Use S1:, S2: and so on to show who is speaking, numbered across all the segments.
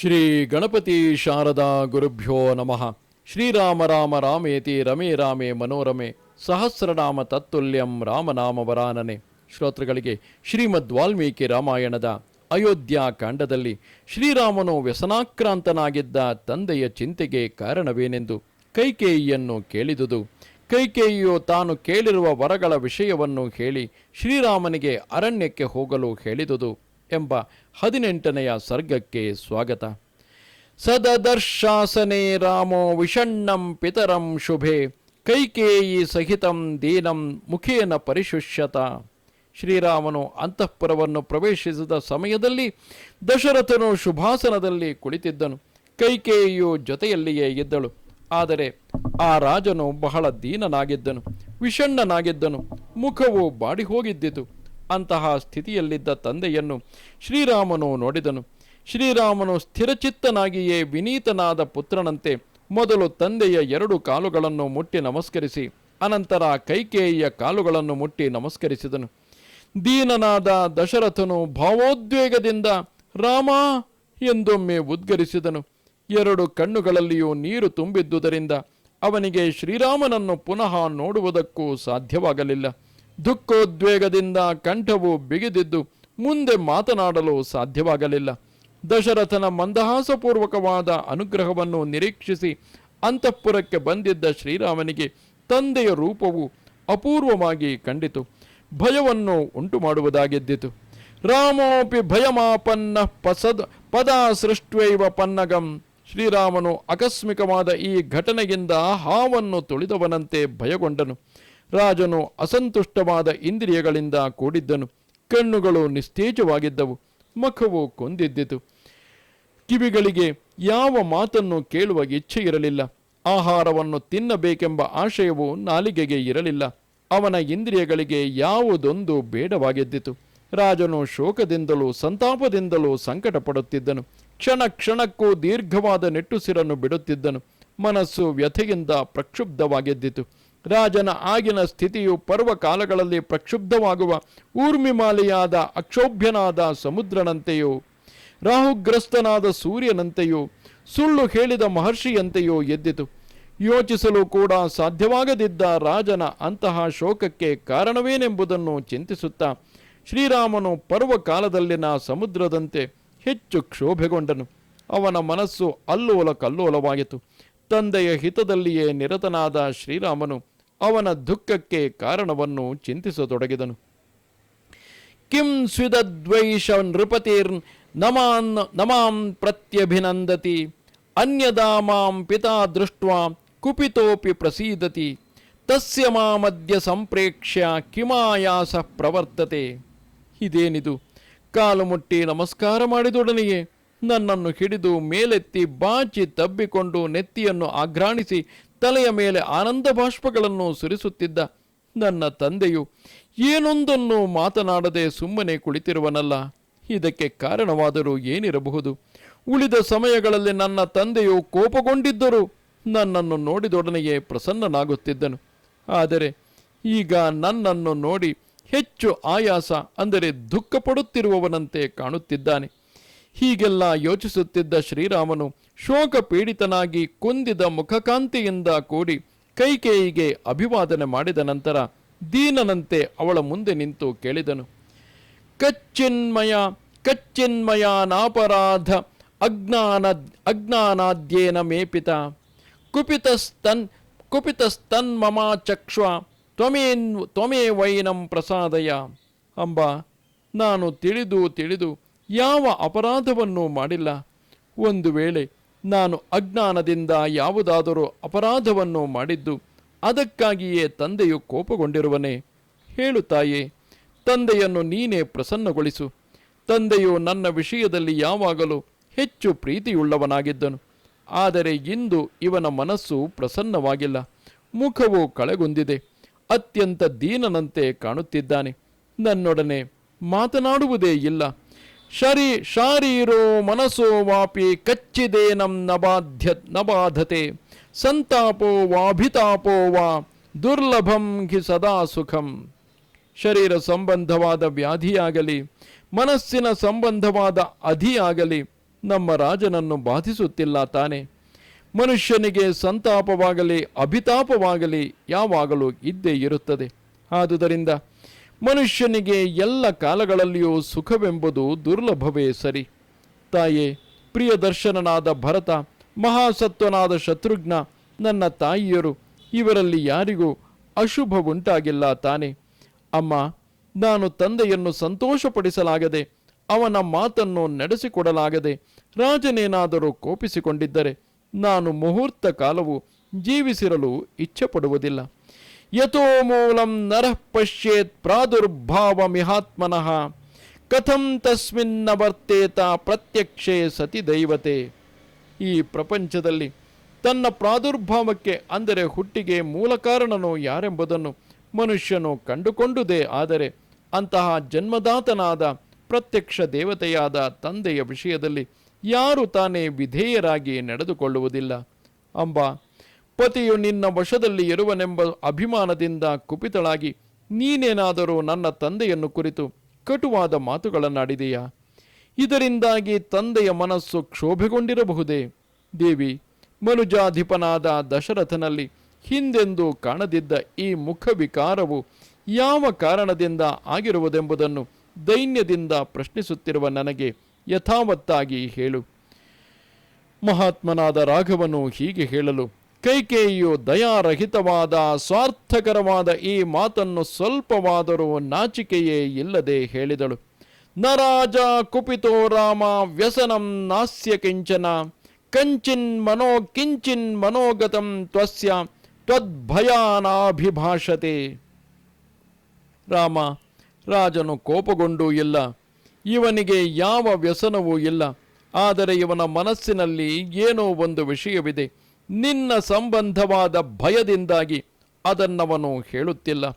S1: ಶ್ರೀ ಗಣಪತಿ ಶಾರದಾ ಗುರುಭ್ಯೋ ನಮಃ. ಶ್ರೀರಾಮ ರಾಮ ರಾಮೇತಿ ರಮೇ ರಾಮೇ ಮನೋರಮೆ ಸಹಸ್ರನಾಮ ತತ್ತುಲ್ಯಂ ರಾಮನಾಮ ವರಾನನೆ. ಶ್ರೋತೃಗಳಿಗೆ ಶ್ರೀಮದ್ ವಾಲ್ಮೀಕಿ ರಾಮಾಯಣದ ಅಯೋಧ್ಯ ಕಾಂಡದಲ್ಲಿ ಶ್ರೀರಾಮನು ವ್ಯಸನಾಕ್ರಾಂತನಾಗಿದ್ದ ತಂದೆಯ ಚಿಂತೆಗೆ ಕಾರಣವೇನೆಂದು ಕೈಕೇಯಿಯನ್ನು ಕೇಳಿದುದು. ಕೈಕೇಯಿಯು ತಾನು ಕೇಳಿರುವ ವರಗಳ ವಿಷಯವನ್ನು ಹೇಳಿ ಶ್ರೀರಾಮನಿಗೆ ಅರಣ್ಯಕ್ಕೆ ಹೋಗಲು ಹೇಳಿದುದು. ಎಂಬ ಹದಿನೆಂಟನೆಯ ಸರ್ಗಕ್ಕೆ ಸ್ವಾಗತ. ಸದದರ್ಶಾಸನೆ ರಾಮೋ ವಿಷಣ್ಣಂ ಪಿತರಂ ಶುಭೆ, ಕೈಕೇಯಿ ಸಹಿತಂ ದೀನಂ ಮುಖೇನ ಪರಿಶುಷ್ಯತ. ಶ್ರೀರಾಮನು ಅಂತಃಪುರವನ್ನು ಪ್ರವೇಶಿಸಿದ ಸಮಯದಲ್ಲಿ ದಶರಥನು ಶುಭಾಸನದಲ್ಲಿ ಕುಳಿತಿದ್ದನು. ಕೈಕೇಯಿಯು ಜೊತೆಯಲ್ಲಿಯೇ ಇದ್ದಳು. ಆದರೆ ಆ ರಾಜನು ಬಹಳ ದೀನನಾಗಿದ್ದನು, ವಿಷಣ್ಣನಾಗಿದ್ದನು. ಮುಖವು ಬಾಡಿ ಹೋಗಿದ್ದಿತು ಅಂತಹ ಸ್ಥಿತಿಯಲ್ಲಿದ್ದ ತಂದೆಯನ್ನು ಶ್ರೀರಾಮನು ನೋಡಿದನು. ಶ್ರೀರಾಮನು ಸ್ಥಿರಚಿತ್ತನಾಗಿಯೇ ವಿನೀತನಾದ ಪುತ್ರನಂತೆ ಮೊದಲು ತಂದೆಯ ಎರಡು ಕಾಲುಗಳನ್ನು ಮುಟ್ಟಿ ನಮಸ್ಕರಿಸಿ, ಅನಂತರ ಕೈಕೇಯಿಯ ಕಾಲುಗಳನ್ನು ಮುಟ್ಟಿ ನಮಸ್ಕರಿಸಿದನು. ದೀನನಾದ ದಶರಥನು ಭಾವೋದ್ವೇಗದಿಂದ, ರಾಮ! ಎಂದೊಮ್ಮೆ ಉದ್ಗರಿಸಿದನು. ಎರಡು ಕಣ್ಣುಗಳಲ್ಲಿಯೂ ನೀರು ತುಂಬಿದ್ದುದರಿಂದ ಅವನಿಗೆ ಶ್ರೀರಾಮನನ್ನು ಪುನಃ ನೋಡುವುದಕ್ಕೂ ಸಾಧ್ಯವಾಗಲಿಲ್ಲ. ದುಃಖೋದ್ವೇಗದಿಂದ ಕಂಠವು ಬಿಗಿದಿದ್ದು ಮುಂದೆ ಮಾತನಾಡಲು ಸಾಧ್ಯವಾಗಲಿಲ್ಲ. ದಶರಥನ ಮಂದಹಾಸಪೂರ್ವಕವಾದ ಅನುಗ್ರಹವನ್ನು ನಿರೀಕ್ಷಿಸಿ ಅಂತಃಪುರಕ್ಕೆ ಬಂದಿದ್ದ ಶ್ರೀರಾಮನಿಗೆ ತಂದೆಯ ರೂಪವು ಅಪೂರ್ವವಾಗಿ ಕಂಡಿತು. ಭಯವನ್ನು ಉಂಟು ಮಾಡುವುದಾಗಿದ್ದಿತು. ರಾಮೋಪಿ ಭಯಮಾಪನ್ನ ಪಸದ ಪದ ಸೃಷ್ಟ್ವೈವ ಪನ್ನಗಂ. ಶ್ರೀರಾಮನು ಆಕಸ್ಮಿಕವಾದ ಈ ಘಟನೆಯಿಂದ ಹಾವನ್ನು ತುಳಿದವನಂತೆ ಭಯಗೊಂಡನು. ರಾಜನು ಅಸಂತುಷ್ಟವಾದ ಇಂದ್ರಿಯಗಳಿಂದ ಕೂಡಿದ್ದನು. ಕಣ್ಣುಗಳು ನಿಸ್ತೇಜವಾಗಿದ್ದವು. ಮುಖವು ಕೊಂದಿದ್ದಿತು. ಕಿವಿಗಳಿಗೆ ಯಾವ ಮಾತನ್ನು ಕೇಳುವ ಇಚ್ಛೆ ಇರಲಿಲ್ಲ. ಆಹಾರವನ್ನು ತಿನ್ನಬೇಕೆಂಬ ಆಶಯವು ನಾಲಿಗೆಗೆ ಇರಲಿಲ್ಲ. ಅವನ ಇಂದ್ರಿಯಗಳಿಗೆ ಯಾವುದೊಂದು ಬೇಡವಾಗಿದ್ದಿತು. ರಾಜನು ಶೋಕದಿಂದಲೂ ಸಂತಾಪದಿಂದಲೂ ಸಂಕಟ ಪಡುತ್ತಿದ್ದನು ಕ್ಷಣ ಕ್ಷಣಕ್ಕೂ ದೀರ್ಘವಾದ ನೆಟ್ಟುಸಿರನ್ನು ಬಿಡುತ್ತಿದ್ದನು. ಮನಸ್ಸು ವ್ಯಥೆಯಿಂದ ಪ್ರಕ್ಷುಬ್ಧವಾಗಿದ್ದಿತು. ರಾಜನ ಆಗಿನ ಸ್ಥಿತಿಯು ಪರ್ವಕಾಲಗಳಲ್ಲಿ ಪ್ರಕ್ಷುಬ್ಧವಾಗುವ ಊರ್ಮಿಮಾಲೆಯಾದ ಅಕ್ಷೋಭ್ಯನಾದ ಸಮುದ್ರನಂತೆಯೋ, ರಾಹುಗ್ರಸ್ತನಾದ ಸೂರ್ಯನಂತೆಯೋ, ಸುಳ್ಳು ಹೇಳಿದ ಮಹರ್ಷಿಯಂತೆಯೋ ಎದ್ದಿತು. ಯೋಚಿಸಲು ಕೂಡ ಸಾಧ್ಯವಾಗದಿದ್ದ ರಾಜನ ಅಂತಹ ಶೋಕಕ್ಕೆ ಕಾರಣವೇನೆಂಬುದನ್ನು ಚಿಂತಿಸುತ್ತಾ, ಶ್ರೀರಾಮನು ಪರ್ವಕಾಲದಲ್ಲಿನ ಸಮುದ್ರದಂತೆ ಹೆಚ್ಚು ಕ್ಷೋಭೆಗೊಂಡನು. ಅವನ ಮನಸ್ಸು ಅಲ್ಲೋಲ ಕಲ್ಲೋಲವಾಯಿತು ತಂದೆಯ ಹಿತದಲ್ಲಿಯೇ ನಿರತನಾದ ಶ್ರೀರಾಮನು ಅವನ ದುಃಖಕ್ಕೆ ಕಾರಣವನ್ನು ಚಿಂತಿಸತೊಡಗಿದನು. ಕಿಂ ಸ್ವಿದದ್ವೈಷ ನೃಪತಿರ್ ನಮಾನ್ ನಮಾಂ ಪ್ರತ್ಯಭಿನಂದತಿ, ಅನ್ಯದಾ ಮಾಂ ಪಿತಾ ದೃಷ್ಟ್ವಾ ಕುಪಿತೋಪಿ ಪ್ರಸೀದತಿ, ತಸ್ಯ ಮಾಮದ್ಯ ಸಂಪ್ರೇಕ್ಷ್ಯ ಕಿಮಾಯಾಸ ಪ್ರವರ್ತತೆ. ಇದೇನಿದು? ಕಾಲು ಮುಟ್ಟಿ ನಮಸ್ಕಾರ ಮಾಡಿದೊಡನೆಯೇ ನನ್ನನ್ನು ಹಿಡಿದು ಮೇಲೆತ್ತಿ ಬಾಚಿ ತಬ್ಬಿಕೊಂಡು ನೆತ್ತಿಯನ್ನು ಆಘ್ರಾಣಿಸಿ ತಲೆಯ ಮೇಲೆ ಆನಂದ ಬಾಷ್ಪಗಳನ್ನು ಸುರಿಸುತ್ತಿದ್ದ ನನ್ನ ತಂದೆಯು ಏನೊಂದನ್ನು ಮಾತನಾಡದೆ ಸುಮ್ಮನೆ ಕುಳಿತಿರುವನಲ್ಲ. ಇದಕ್ಕೆ ಕಾರಣವಾದರೂ ಏನಿರಬಹುದು? ಉಳಿದ ಸಮಯಗಳಲ್ಲಿ ನನ್ನ ತಂದೆಯು ಕೋಪಗೊಂಡಿದ್ದರೂ ನನ್ನನ್ನು ನೋಡಿದೊಡನೆಯೇ ಪ್ರಸನ್ನನಾಗುತ್ತಿದ್ದನು. ಆದರೆ ಈಗ ನನ್ನನ್ನು ನೋಡಿ ಹೆಚ್ಚು ಆಯಾಸ, ಅಂದರೆ ದುಃಖ ಪಡುತ್ತಿರುವವನಂತೆ ಕಾಣುತ್ತಿದ್ದಾನೆ. ಹೀಗೆಲ್ಲ ಯೋಚಿಸುತ್ತಿದ್ದ ಶ್ರೀರಾಮನು ಶೋಕ ಪೀಡಿತನಾಗಿ ಕುಂದಿದ ಮುಖಕಾಂತಿಯಿಂದ ಕೂಡಿ ಕೈಕೇಯಿಗೆ ಅಭಿವಾದನೆ ಮಾಡಿದ ನಂತರ ದೀನನಂತೆ ಅವಳ ಮುಂದೆ ನಿಂತು ಕೇಳಿದನು, ಕಚ್ಚಿನ್ಮಯ ಕಚ್ಚಿನ್ಮಯಾನಾಪರಾಧ ಅಜ್ಞಾನ, ಅಜ್ಞಾನಾದ್ಯೇನ ಮೇಪಿತ. ಕುಪಿತಸ್ತನ್ ಕುಪಿತಸ್ತನ್ಮಮಾ ಚಕ್ಷ್ವ ತ್ವಮೇನ್ ತ್ವಮೇ ವೈನಂ ಪ್ರಸಾದಯ. ಅಂಬ, ನಾನು ತಿಳಿದು ತಿಳಿದು ಯಾವ ಅಪರಾಧವನ್ನೂ ಮಾಡಿಲ್ಲ. ಒಂದು ವೇಳೆ ನಾನು ಅಜ್ಞಾನದಿಂದ ಯಾವುದಾದರೂ ಅಪರಾಧವನ್ನು ಮಾಡಿದ್ದು, ಅದಕ್ಕಾಗಿಯೇ ತಂದೆಯು ಕೋಪಗೊಂಡಿರುವನೇ. ಹೇಳುತ್ತಾಯೇ ತಾಯೇ, ತಂದೆಯನ್ನು ನೀನೇ ಪ್ರಸನ್ನಗೊಳಿಸು. ತಂದೆಯು ನನ್ನ ವಿಷಯದಲ್ಲಿ ಯಾವಾಗಲೂ ಹೆಚ್ಚು ಪ್ರೀತಿಯುಳ್ಳವನಾಗಿದ್ದನು. ಆದರೆ ಇಂದು ಇವನ ಮನಸ್ಸು ಪ್ರಸನ್ನವಾಗಿಲ್ಲ. ಮುಖವು ಕಳೆಗುಂದಿದೆ. ಅತ್ಯಂತ ದೀನನಂತೆ ಕಾಣುತ್ತಿದ್ದಾನೆ. ನನ್ನೊಡನೆ ಮಾತನಾಡುವುದೇ ಇಲ್ಲ. ಶರೀ ಶಾರೀರೋ ಮನಸ್ಸೋ ವಾಪಿ ಕಚ್ಚಿದೇನಂ ನಬಾಧ್ಯ ನಬಾಧತೆ ಸಂತಾಪೋ ವಾಭಿತಾಪೋ ವಾ, ದುರ್ಲಭಂ ಹಿ ಸದಾ ಸುಖಂ. ಶರೀರ ಸಂಬಂಧವಾದ ವ್ಯಾಧಿಯಾಗಲಿ, ಮನಸ್ಸಿನ ಸಂಬಂಧವಾದ ಅಧಿಯಾಗಲಿ, ನಮ್ಮ ರಾಜನನ್ನು ಬಾಧಿಸುತ್ತಿಲ್ಲ ತಾನೆ. ಮನುಷ್ಯನಿಗೆ ಸಂತಾಪವಾಗಲಿ, ಅಭಿತಾಪವಾಗಲಿ ಯಾವಾಗಲೂ ಇದ್ದೇ ಇರುತ್ತದೆ. ಆದುದರಿಂದ ಮನುಷ್ಯನಿಗೆ ಎಲ್ಲ ಕಾಲಗಳಲ್ಲಿಯೂ ಸುಖವೆಂಬುದು ದುರ್ಲಭವೇ ಸರಿ. ತಾಯೇ ಪ್ರಿಯ ದರ್ಶನನಾದ ಭರತ, ಮಹಾಸತ್ವನಾದ ಶತ್ರುಘ್ನ, ನನ್ನ ತಾಯಿಯರು, ಇವರಲ್ಲಿ ಯಾರಿಗೂ ಅಶುಭ ಉಂಟಾಗಿಲ್ಲ ತಾನೆ. ಅಮ್ಮ, ನಾನು ತಂದೆಯನ್ನು ಸಂತೋಷಪಡಿಸಲಾಗದೆ, ಅವನ ಮಾತನ್ನು ನಡೆಸಿಕೊಡಲಾಗದೆ, ರಾಜನೇನಾದರೂ ಕೋಪಿಸಿಕೊಂಡಿದ್ದರೆ, ನಾನು ಮುಹೂರ್ತ ಕಾಲವು ಜೀವಿಸಿರಲು ಇಚ್ಛೆಪಡುವುದಿಲ್ಲ. ಯಥೋ ಮೂಲಂ ನರಃ ಪಶ್ಯೇತ್ ಪ್ರಾದುರ್ಭಾವಮಿಹಾತ್ಮನಃ ಕಥಂ ತಸ್ಮಿನ್ನ ಪ್ರತ್ಯಕ್ಷೇ ಸತಿ ದೈವತೆ ಈ ಪ್ರಪಂಚದಲ್ಲಿ ತನ್ನ ಪ್ರಾದುರ್ಭಾವಕ್ಕೆ ಅಂದರೆ ಹುಟ್ಟಿಗೆ ಮೂಲ ಕಾರಣನೋ ಯಾರೆಂಬುದನ್ನು ಮನುಷ್ಯನು ಕಂಡುಕೊಂಡುದೇ ಆದರೆ ಅಂತಹ ಜನ್ಮದಾತನಾದ ಪ್ರತ್ಯಕ್ಷ ದೇವತೆಯಾದ ತಂದೆಯ ವಿಷಯದಲ್ಲಿ ಯಾರು ತಾನೇ ವಿಧೇಯರಾಗಿ ನಡೆದುಕೊಳ್ಳುವುದಿಲ್ಲ. ಅಂಬ ಪತಿಯು ನಿನ್ನ ವಶದಲ್ಲಿ ಇರುವನೆಂಬ ಅಭಿಮಾನದಿಂದ ಕುಪಿತಳಾಗಿ, ನೀನೇನಾದರೂ ನನ್ನ ತಂದೆಯನ್ನು ಕುರಿತು ಕಟುವಾದ ಮಾತುಗಳನ್ನಾಡಿದೆಯಾ? ಇದರಿಂದಾಗಿ ತಂದೆಯ ಮನಸ್ಸು ಕ್ಷೋಭೆಗೊಂಡಿರಬಹುದೇ? ದೇವಿ, ಮನುಜಾಧಿಪನಾದ ದಶರಥನಲ್ಲಿ ಹಿಂದೆಂದು ಕಾಣದಿದ್ದ ಈ ಮುಖವಿಕಾರವು ಯಾವ ಕಾರಣದಿಂದ ಆಗಿರುವುದೆಂಬುದನ್ನು ದೈನ್ಯದಿಂದ ಪ್ರಶ್ನಿಸುತ್ತಿರುವ ನನಗೆ ಯಥಾವತ್ತಾಗಿ ಹೇಳು. ಮಹಾತ್ಮನಾದ ರಾಘವನು ಹೀಗೆ ಹೇಳಲು ಕೈಕೇಯಿಯು ದಯಾರಹಿತವಾದ, ಸ್ವಾರ್ಥಕರವಾದ ಈ ಮಾತನ್ನು ಸ್ವಲ್ಪವಾದರೂ ನಾಚಿಕೆಯೇ ಇಲ್ಲದೆ ಹೇಳಿದಳು. ನರಾಜ ಕುಪಿತೋ ರಾಮ ವ್ಯಸನಂ ನಾಸ್ಯ ಕಿಂಚನ, ಕಂಚಿನ್ ಮನೋ ಕಿಂಚಿನ್ ಮನೋಗತಂ ತ್ವಸ್ಯ, ತ್ವದ್ಭಯಾನಾಭಿಭಾಷತೆ. ರಾಮ, ರಾಜನು ಕೋಪಗೊಂಡೂ ಇಲ್ಲ. ಇವನಿಗೆ ಯಾವ ವ್ಯಸನವೂ ಇಲ್ಲ. ಆದರೆ ಇವನ ಮನಸ್ಸಿನಲ್ಲಿ ಏನೋ ಒಂದು ವಿಷಯವಿದೆ. ನಿನ್ನ ಸಂಬಂಧವಾದ ಭಯದಿಂದಾಗಿ ಅದನ್ನವನು ಹೇಳುತ್ತಿಲ್ಲ.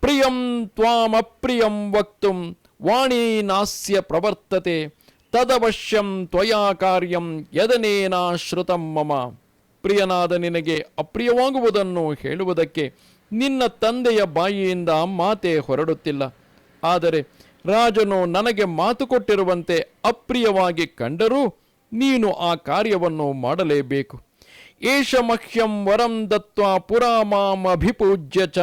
S1: ಪ್ರಿಯಂ ತ್ವಾಮಪ್ರಿಯಂ ವಕ್ತುಂ ವಾಣೀ ನಾಸ್ಯ ಪ್ರವರ್ತತೆ, ತದವಶ್ಯಂ ತ್ವಯಾ ಕಾರ್ಯಂ ಯದನೇನಾಶ್ರುತಂ ಮಮ. ಪ್ರಿಯನಾದ ನಿನಗೆ ಅಪ್ರಿಯವಾಗುವುದನ್ನು ಹೇಳುವುದಕ್ಕೆ ನಿನ್ನ ತಂದೆಯ ಬಾಯಿಯಿಂದ ಮಾತೆ ಹೊರಡುತ್ತಿಲ್ಲ. ಆದರೆ ರಾಜನು ನನಗೆ ಮಾತು ಕೊಟ್ಟಿರುವಂತೆ ಅಪ್ರಿಯವಾಗಿ ಕಂಡರೂ ನೀನು ಆ ಕಾರ್ಯವನ್ನು ಮಾಡಲೇಬೇಕು. ಏಷ ಮಹ್ಯಂ ವರಂ ದತ್ವಾ ಪುರಾ ಮಾಂ ಅಭಿಪೂಜ್ಯ ಚ.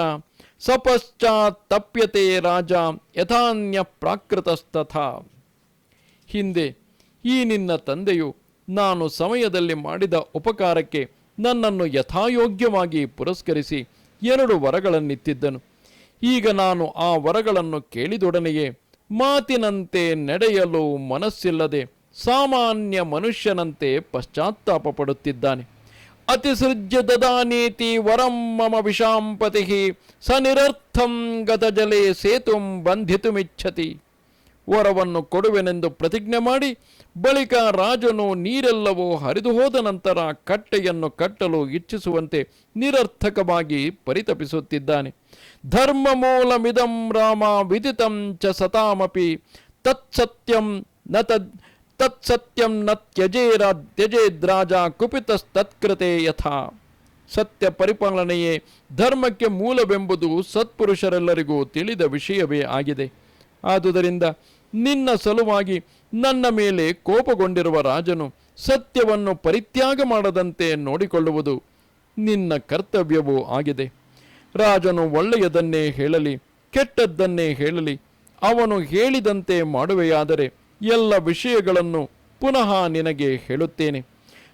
S1: ಸಪಶ್ಚಾತ್ತಪ್ಯತೆ ರಾಜ ಯಥಾನ್ಯ ಪ್ರಾಕೃತಸ್ತಥ. ಹಿಂದೆ, ಈ ನಿನ್ನ ತಂದೆಯು ನಾನು ಸಮಯದಲ್ಲಿ ಮಾಡಿದ ಉಪಕಾರಕ್ಕೆ ನನ್ನನ್ನು ಯಥಾಯೋಗ್ಯವಾಗಿ ಪುರಸ್ಕರಿಸಿ ಎರಡು ವರಗಳನ್ನಿತ್ತಿದ್ದನು. ಈಗ ನಾನು ಆ ವರಗಳನ್ನು ಕೇಳಿದೊಡನೆಯೇ ಮಾತಿನಂತೆ ನಡೆಯಲು ಮನಸ್ಸಿಲ್ಲದೆ ಸಾಮಾನ್ಯ ಮನುಷ್ಯನಂತೆ ಪಶ್ಚಾತ್ತಾಪ ಪಡುತ್ತಿದ್ದಾನೆ. ಅತಿಸೃಜ್ಯ ದದಾನೇತಿ ವರಂ ಮಮ ವಿಷಾಂಪತಿ ಸ ನಿರರ್ಥಂ ಗತಜಲೆ ಸೇತುಂ ಬಂಧಿತುಮಿಚ್ಛತಿ. ವರವನ್ನು ಕೊಡುವೆನೆಂದು ಪ್ರತಿಜ್ಞೆ ಮಾಡಿ, ಬಳಿಕ ರಾಜನು ನೀರೆಲ್ಲವೂ ಹರಿದು ಹೋದ ನಂತರ ಕಟ್ಟೆಯನ್ನು ಕಟ್ಟಲು ಇಚ್ಛಿಸುವಂತೆ ನಿರರ್ಥಕವಾಗಿ ಪರಿತಪಿಸುತ್ತಿದ್ದಾನೆ. ಧರ್ಮ ಮೂಲಮಿದಂ ರಾಮ ವಿದಿತಂ ಚ ಸತಾಮಪಿ, ತತ್ಸತ್ಯಂ ನ ತದ್ ತತ್ಸತ್ಯಂ ನ ತ್ಯಜೇರ ತ್ಯಜೇದ್ರಾಜ ಕುಪಿತಸ್ತತ್ಕೃತೆ ಯಥಾ ಸತ್ಯ ಪರಿಪಾಲನೆಯೇ ಧರ್ಮಕ್ಕೆ ಮೂಲವೆಂಬುದು ಸತ್ಪುರುಷರೆಲ್ಲರಿಗೂ ತಿಳಿದ ವಿಷಯವೇ ಆಗಿದೆ. ಆದುದರಿಂದ ನಿನ್ನ ಸಲುವಾಗಿ ನನ್ನ ಮೇಲೆ ಕೋಪಗೊಂಡಿರುವ ರಾಜನು ಸತ್ಯವನ್ನು ಪರಿತ್ಯಾಗ ಮಾಡದಂತೆ ನೋಡಿಕೊಳ್ಳುವುದು ನಿನ್ನ ಕರ್ತವ್ಯವೂ ಆಗಿದೆ. ರಾಜನು ಒಳ್ಳೆಯದನ್ನೇ ಹೇಳಲಿ, ಕೆಟ್ಟದ್ದನ್ನೇ ಹೇಳಲಿ, ಅವನು ಹೇಳಿದಂತೆ ಮಾಡುವೆಯಾದರೆ ಎಲ್ಲ ವಿಷಯಗಳನ್ನು ಪುನಃ ನಿನಗೆ ಹೇಳುತ್ತೇನೆ.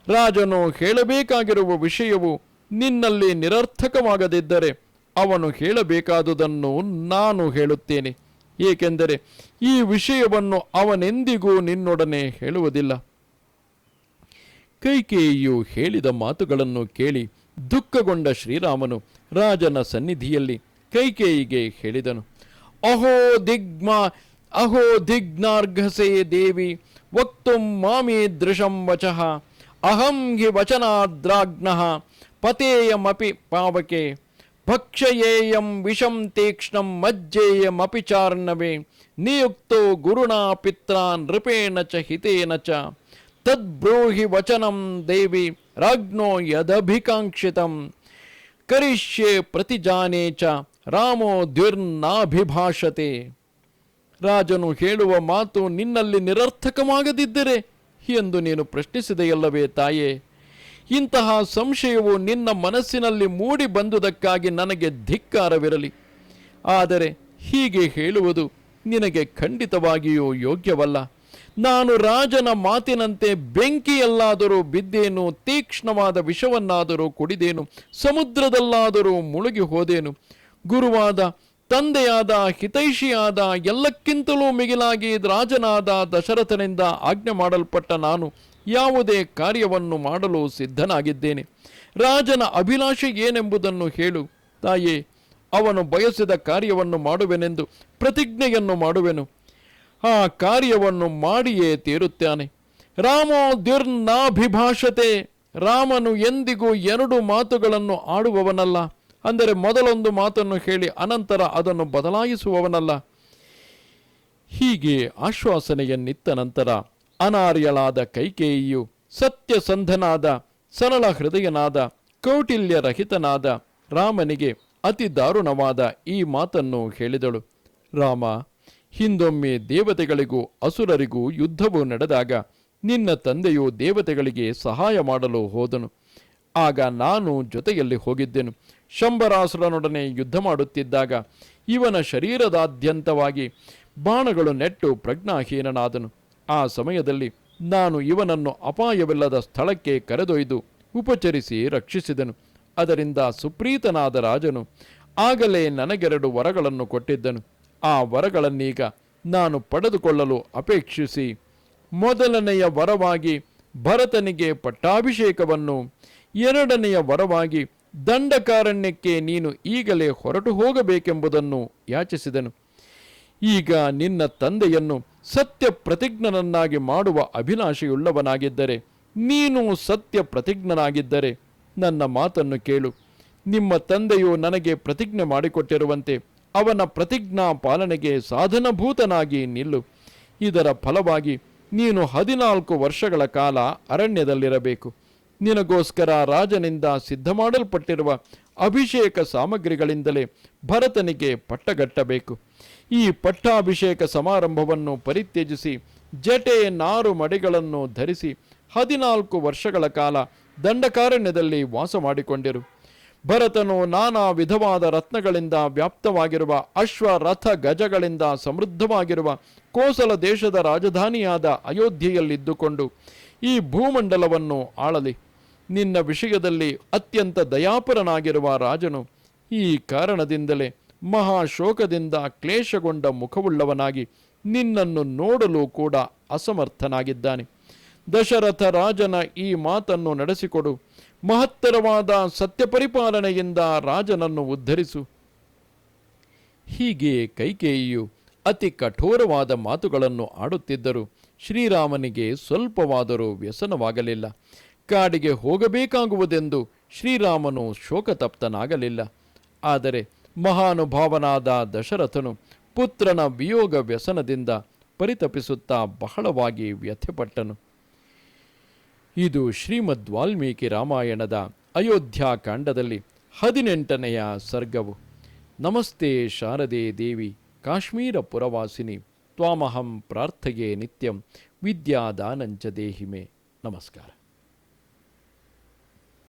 S1: ರಾಜನು ಹೇಳಬೇಕಾಗಿರುವ ವಿಷಯವು ನಿನ್ನಲ್ಲಿ ನಿರರ್ಥಕವಾಗದಿದ್ದರೆ ಅವನು ಹೇಳಬೇಕಾದುದನ್ನು ನಾನು ಹೇಳುತ್ತೇನೆ. ಏಕೆಂದರೆ ಈ ವಿಷಯವನ್ನು ಅವನೆಂದಿಗೂ ನಿನ್ನೊಡನೆ ಹೇಳುವುದಿಲ್ಲ. ಕೈಕೇಯಿಯು ಹೇಳಿದ ಮಾತುಗಳನ್ನು ಕೇಳಿ ದುಃಖಗೊಂಡ ಶ್ರೀರಾಮನು ರಾಜನ ಸನ್ನಿಧಿಯಲ್ಲಿ ಕೈಕೇಯಿಗೆ ಹೇಳಿದನು. ಅಹೋ ದಿಗ್ಮ अहो दिघ्नार्घसे देवी, वक्त मामे दृशं वच। अहं हि वचनाद्राग्न, पतेयमपि पावके। भक्षयेयं विषं तीक्ष्णं मज्जेयमपि चार्णवे। नियुक्तो गुरुणा पित्रा नृपेण च हितेन च। तद्ब्रूहि वचनं देवी, राज्ञो यदभिकाङ्क्षितं करिष्ये प्रतिजाने च, रामो द्विर्नाभिभाषते। ರಾಜನು ಹೇಳುವ ಮಾತು ನಿನ್ನಲ್ಲಿ ನಿರರ್ಥಕವಾಗದಿದ್ದರೆ ಎಂದು ನೀನು ಪ್ರಶ್ನಿಸಿದೆಯಲ್ಲವೇ ತಾಯೇ? ಇಂತಹ ಸಂಶಯವು ನಿನ್ನ ಮನಸ್ಸಿನಲ್ಲಿ ಮೂಡಿ ಬಂದುದಕ್ಕಾಗಿ ನನಗೆ ಧಿಕ್ಕಾರವಿರಲಿ. ಆದರೆ ಹೀಗೆ ಹೇಳುವುದು ನಿನಗೆ ಖಂಡಿತವಾಗಿಯೂ ಯೋಗ್ಯವಲ್ಲ. ನಾನು ರಾಜನ ಮಾತಿನಂತೆ ಬೆಂಕಿಯಲ್ಲಾದರೂ ಬಿದ್ದೇನು, ತೀಕ್ಷ್ಣವಾದ ವಿಷವನ್ನಾದರೂ ಕುಡಿದೇನು, ಸಮುದ್ರದಲ್ಲಾದರೂ ಮುಳುಗಿ ಹೋದೇನು, ಗುರುವಾದ ತಂದೆಯಾದ, ಹಿತೈಷಿಯಾದ, ಎಲ್ಲಕ್ಕಿಂತಲೂ ಮಿಗಿಲಾಗಿ ರಾಜನಾದ ದಶರಥನಿಂದ ಆಜ್ಞೆ ಮಾಡಲ್ಪಟ್ಟ ನಾನು ಯಾವುದೇ ಕಾರ್ಯವನ್ನು ಮಾಡಲು ಸಿದ್ಧನಾಗಿದ್ದೇನೆ. ರಾಜನ ಅಭಿಲಾಷೆ ಏನೆಂಬುದನ್ನು ಹೇಳು. ತಾಯೇ, ಅವನು ಬಯಸಿದ ಕಾರ್ಯವನ್ನು ಮಾಡುವೆನೆಂದು ಪ್ರತಿಜ್ಞೆಯನ್ನು ಮಾಡುವೆನು. ಆ ಕಾರ್ಯವನ್ನು ಮಾಡಿಯೇ ತೀರುತ್ತಾನೆ. ರಾಮೋ ದುರ್ನಾಭಿಭಾಷತೆ ರಾಮನು ಎಂದಿಗೂ ಎರಡು ಮಾತುಗಳನ್ನು ಆಡುವವನಲ್ಲ. ಅಂದರೆ ಮೊದಲೊಂದು ಮಾತನ್ನು ಹೇಳಿ ಅನಂತರ ಅದನ್ನು ಬದಲಾಯಿಸುವವನಲ್ಲ. ಹೀಗೆ ಆಶ್ವಾಸನೆಯನ್ನಿತ್ತ ನಂತರ ಅನಾರ್ಯಳಾದ ಕೈಕೇಯಿಯು ಸತ್ಯಸಂಧನಾದ, ಸರಳ ಹೃದಯನಾದ, ಕೌಟಿಲ್ಯರಹಿತನಾದ ರಾಮನಿಗೆ ಅತಿ ದಾರುಣವಾದ ಈ ಮಾತನ್ನು ಹೇಳಿದಳು. ರಾಮ, ಹಿಂದೊಮ್ಮೆ ದೇವತೆಗಳಿಗೂ ಅಸುರರಿಗೂ ಯುದ್ಧವು ನಡೆದಾಗ ನಿನ್ನ ತಂದೆಯು ದೇವತೆಗಳಿಗೆ ಸಹಾಯ ಮಾಡಲು ಹೋದನು. ಆಗ ನಾನು ಜೊತೆಯಲ್ಲಿ ಹೋಗಿದ್ದೆನು. ಶಂಬರಾಸುರನೊಡನೆ ಯುದ್ಧ ಮಾಡುತ್ತಿದ್ದಾಗ ಇವನ ಶರೀರದಾದ್ಯಂತವಾಗಿ ಬಾಣಗಳು ನೆಟ್ಟು ಪ್ರಜ್ಞಾಹೀನನಾದನು. ಆ ಸಮಯದಲ್ಲಿ ನಾನು ಇವನನ್ನು ಅಪಾಯವಿಲ್ಲದ ಸ್ಥಳಕ್ಕೆ ಕರೆದೊಯ್ದು ಉಪಚರಿಸಿ ರಕ್ಷಿಸಿದನು. ಅದರಿಂದ ಸುಪ್ರೀತನಾದ ರಾಜನು ಆಗಲೇ ನನಗೆರಡು ವರಗಳನ್ನು ಕೊಟ್ಟಿದ್ದನು. ಆ ವರಗಳನ್ನೀಗ ನಾನು ಪಡೆದುಕೊಳ್ಳಲು ಅಪೇಕ್ಷಿಸಿ ಮೊದಲನೆಯ ವರವಾಗಿ ಭರತನಿಗೆ ಪಟ್ಟಾಭಿಷೇಕವನ್ನು ಎರಡನೆಯ ವರವಾಗಿ, ದಂಡಕಾರಣ್ಯಕ್ಕೆ ನೀನು ಈಗಲೇ ಹೊರಟು ಹೋಗಬೇಕೆಂಬುದನ್ನು ಯಾಚಿಸಿದನು. ಈಗ ನಿನ್ನ ತಂದೆಯನ್ನು ಸತ್ಯ ಪ್ರತಿಜ್ಞನನ್ನಾಗಿ ಮಾಡುವ ಅಭಿಲಾಷೆಯುಳ್ಳವನಾಗಿದ್ದರೆ, ನೀನು ಸತ್ಯ ಪ್ರತಿಜ್ಞನಾಗಿದ್ದರೆ ನನ್ನ ಮಾತನ್ನು ಕೇಳು. ನಿಮ್ಮ ತಂದೆಯು ನನಗೆ ಪ್ರತಿಜ್ಞೆ ಮಾಡಿಕೊಟ್ಟಿರುವಂತೆ ಅವನ ಪ್ರತಿಜ್ಞಾ ಪಾಲನೆಗೆ ಸಾಧನಭೂತನಾಗಿ ನಿಲ್ಲು. ಇದರ ಫಲವಾಗಿ ನೀನು ಹದಿನಾಲ್ಕು ವರ್ಷಗಳ ಕಾಲ ಅರಣ್ಯದಲ್ಲಿರಬೇಕು. ನಿನಗೋಸ್ಕರ ರಾಜನಿಂದ ಸಿದ್ಧ ಮಾಡಲ್ಪಟ್ಟಿರುವ ಅಭಿಷೇಕ ಸಾಮಗ್ರಿಗಳಿಂದಲೇ ಭರತನಿಗೆ ಪಟ್ಟಗಟ್ಟಬೇಕು. ಈ ಪಟ್ಟಾಭಿಷೇಕ ಸಮಾರಂಭವನ್ನು ಪರಿತ್ಯಜಿಸಿ ಜಟೆ ನಾರು ಮಡಿಗಳನ್ನು ಧರಿಸಿ ಹದಿನಾಲ್ಕು ವರ್ಷಗಳ ಕಾಲ ದಂಡಕಾರಣ್ಯದಲ್ಲಿ ವಾಸ ಮಾಡಿಕೊಂಡಿರು. ಭರತನು ನಾನಾ ವಿಧವಾದ ರತ್ನಗಳಿಂದ ವ್ಯಾಪ್ತವಾಗಿರುವ ಅಶ್ವ ರಥ ಗಜಗಳಿಂದ ಸಮೃದ್ಧವಾಗಿರುವ ಕೋಸಲ ದೇಶದ ರಾಜಧಾನಿಯಾದ ಅಯೋಧ್ಯೆಯಲ್ಲಿದ್ದುಕೊಂಡು ಈ ಭೂಮಂಡಲವನ್ನು ಆಳಲಿ. ನಿನ್ನ ವಿಷಯದಲ್ಲಿ ಅತ್ಯಂತ ದಯಾಪರನಾಗಿರುವ ರಾಜನು ಈ ಕಾರಣದಿಂದಲೇ ಮಹಾಶೋಕದಿಂದ ಕ್ಲೇಶಗೊಂಡ ಮುಖವುಳ್ಳವನಾಗಿ ನಿನ್ನನ್ನು ನೋಡಲು ಕೂಡ ಅಸಮರ್ಥನಾಗಿದ್ದಾನೆ. ದಶರಥ ರಾಜನ ಈ ಮಾತನ್ನು ನಡೆಸಿಕೊಡು. ಮಹತ್ತರವಾದ ಸತ್ಯಪರಿಪಾಲನೆಯಿಂದ ರಾಜನನ್ನು ಉದ್ಧರಿಸು. ಹೀಗೆ ಕೈಕೇಯಿಯು ಅತಿ ಕಠೋರವಾದ ಮಾತುಗಳನ್ನು ಆಡುತ್ತಿದ್ದರು ಶ್ರೀರಾಮನಿಗೆ ಸ್ವಲ್ಪವಾದರೂ ವ್ಯಸನವಾಗಲಿಲ್ಲ. ಕಾಡಿಗೆ ಹೋಗಬೇಕಾಗುವುದೆಂದು ಶ್ರೀರಾಮನು ಶೋಕತಪ್ತನಾಗಲಿಲ್ಲ. ಆದರೆ ಮಹಾನುಭಾವನಾದ ದಶರಥನು ಪುತ್ರನ ವಿಯೋಗ ವ್ಯಸನದಿಂದ ಪರಿತಪಿಸುತ್ತಾ ಬಹಳವಾಗಿ ವ್ಯಥೆಪಟ್ಟನು. ಇದು ಶ್ರೀಮದ್ ವಾಲ್ಮೀಕಿ ರಾಮಾಯಣದ ಅಯೋಧ್ಯಾಕಾಂಡದಲ್ಲಿ ಹದಿನೆಂಟನೆಯ ಸರ್ಗವು. ನಮಸ್ತೆ ಶಾರದೆ ದೇವಿ, ಕಾಶ್ಮೀರ ಪುರವಾಸಿನಿ, ತ್ವಾಮಹಂ ಪ್ರಾರ್ಥಗೆ ನಿತ್ಯಂ ವಿದ್ಯಾದಾನಂಚ ದೇಹಿಮೆ. ನಮಸ್ಕಾರ.